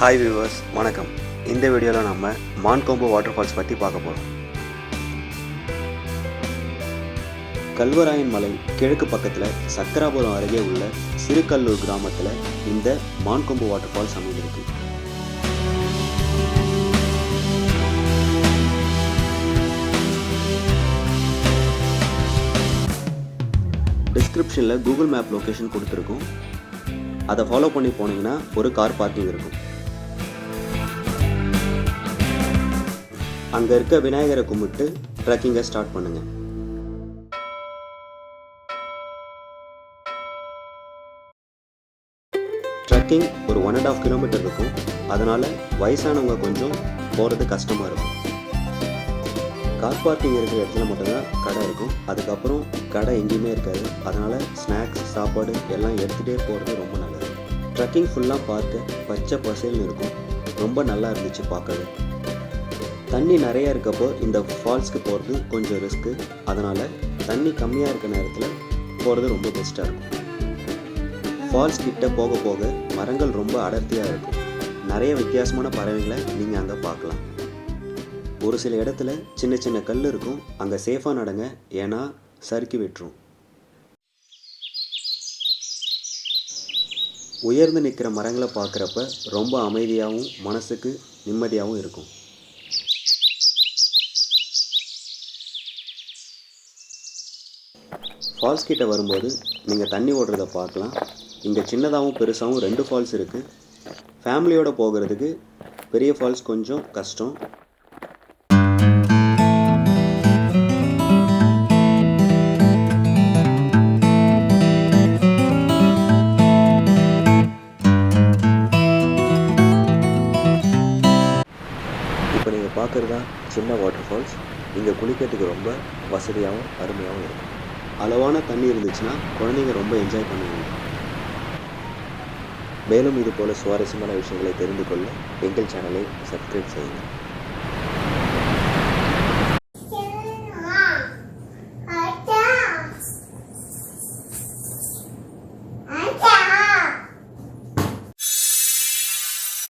Hi viewers வணக்கம். இந்த வீடியோவில் நம்ம மான்கொம்பு வாட்டர் ஃபால்ஸ் பற்றி பார்க்க போகிறோம் கல்வராயன் மலை கிழக்கு பக்கத்தில் சக்கராபுரம் அருகே உள்ள சிறுகல்லூர் கிராமத்தில் இந்த மான்கொம்பு வாட்டர் ஃபால்ஸ் அமைந்திருக்கு. டிஸ்கிரிப்ஷனில் கூகுள் மேப் லொக்கேஷன் கொடுத்துருக்கோம். அதை ஃபாலோ பண்ணி போனீங்கன்னா ஒரு கார் பார்க்கிங் இருக்கும். அங்கே இருக்க விநாயகரை கும்பிட்டு ட்ரெக்கிங்கை ஸ்டார்ட் பண்ணுங்க. ட்ரெக்கிங் ஒரு ஒன் அண்ட் ஆஃப் கிலோமீட்டர் இருக்கும். அதனால் வயசானவங்க கொஞ்சம் போகிறது கஷ்டமாக இருக்கும். கார் பார்க்கிங் இருக்கிற இடத்துல மட்டும்தான் கடை இருக்கும். அதுக்கப்புறம் கடை எங்கேயுமே இருக்காது. அதனால் ஸ்நாக்ஸ் சாப்பாடு எல்லாம் எடுத்துகிட்டே போகிறது ரொம்ப நல்லது. ட்ரெக்கிங் ஃபுல்லாக பார்க்க பச்சை பசேல்னு இருக்கும். ரொம்ப நல்லா இருந்துச்சு பார்க்கவே. தண்ணி நிறையா இருக்கப்போ இந்த ஃபால்ஸ்க்கு போகிறது கொஞ்சம் ரிஸ்க்கு அதனால் தண்ணி கம்மியாக இருக்க நேரத்தில் போகிறது ரொம்ப பெஸ்ட்டாக இருக்கும். ஃபால்ஸ் கிட்ட போக போக மரங்கள் ரொம்ப அடர்த்தியாக இருக்கும் நிறைய வித்தியாசமான பறவைகளை நீங்கள் அங்கே பார்க்கலாம். ஒரு சில இடத்துல சின்ன சின்ன கல் இருக்கும். அங்கே சேஃபாக நடங்க. ஏன்னா சறுக்கி விட்டுரும். உயர்ந்து நிற்கிற மரங்களை பார்க்குறப்ப ரொம்ப அமைதியாகவும் மனசுக்கு நிம்மதியாகவும் இருக்கும். ஃபால்ஸ் கிட்ட வரும்போது நீங்கள் தண்ணி ஓடுறத பார்க்கலாம். இங்கே சின்னதாகவும் பெருசாகவும் ரெண்டு ஃபால்ஸ் இருக்குது ஃபேமிலியோடு போகிறதுக்கு பெரிய ஃபால்ஸ் கொஞ்சம் கஷ்டம். இப்போ நீங்கள் பார்க்குறதா சின்ன வாட்டர் ஃபால்ஸ் இங்கே குளிக்கிறதுக்கு ரொம்ப வசதியாகவும் அருமையாகவும் இருக்கும் அளவான தண்ணி இருந்துச்சுன்னா குழந்தைங்க ரொம்ப என்ஜாய் பண்ணுவாங்க. மேலும் இது போல சுவாரஸ்யமான விஷயங்களை தெரிந்து கொள்ள எங்கள் சேனலை சப்ஸ்கிரைப் செய்யுங்கள்.